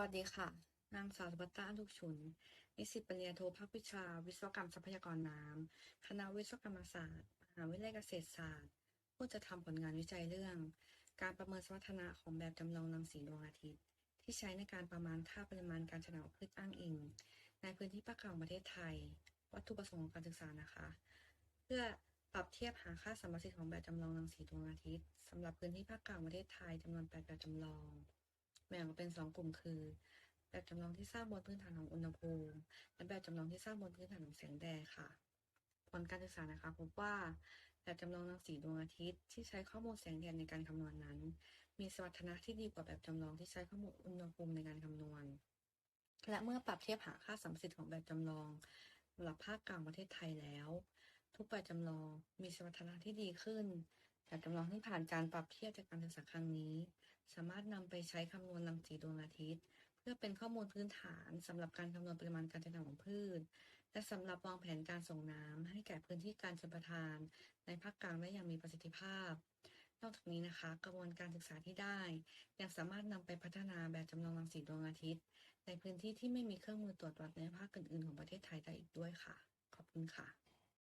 วัสดีค่ะ นางสาวสุภัตตาลูกชุน นิสิตปริญญาโทภาควิชา วิศวกรรมทรัพยากรน้ำ คณะวิศวกรรมศาสตร์ มหาวิทยาลัยเกษตรศาสตร์ ผู้จะทำผลงานวิจัยเรื่อง การประเมินสมรรถนะของแบบจำลองรังสีดวงอาทิตย์ ที่ใช้ในการประมาณค่าปริมาณการเฉลี่ยของพืชอ้างอิง ในพื้นที่ภาคกลางประเทศไทย วัตถุประสงค์ของการศึกษานะคะ เพื่อปรับเทียบหาค่าสัมประสิทธิ์ของแบบจำลองรังสีดวงอาทิตย์สำหรับพื้นที่ภาคกลางประเทศไทยจำนวนแปดแบบจำลอง แบ่งออกเป็นสองกลุ่มคือ แบบจำลองที่สร้างบนพื้นฐานของอุณหภูมิ และแบบจำลองที่สร้างบนพื้นฐานของแสงแดดค่ะ ผลการศึกษานะคะพบว่าแบบจำลองรังสีดวงอาทิตย์ที่ใช้ข้อมูลแสงแดดในการคำนวณนั้น มีสมรรถนะที่ดีกว่าแบบจำลองที่ใช้ข้อมูลอุณหภูมิในการคำนวณ และเมื่อปรับเทียบหาค่าสัมประสิทธิ์ของแบบจำลองสำหรับภาคกลางประเทศไทยแล้ว ทุกแบบจำลองมีสมรรถนะที่ดีขึ้น แบบจำลองที่ผ่านการปรับเทียบจากการศึกษาครั้งนี้ สามารถนำไปใช้คำนวณรังสีดวงอาทิตย์ เพื่อเป็นข้อมูลพื้นฐานสำหรับการคำนวณปริมาณการเจริญของพืช และสำหรับวางแผนการส่งน้ำให้แก่พื้นที่การชลประทาน ในภาคกลางได้อย่างมีประสิทธิภาพ นอกจากนี้นะคะ กระบวนการศึกษาที่ได้ยังสามารถนำไปพัฒนาแบบจำลองรังสีดวงอาทิตย์ ในพื้นที่ที่ไม่มีเครื่องมือตรวจวัดในภาคอื่นๆ ของประเทศไทยได้อีกด้วยค่ะ ขอบคุณค่ะ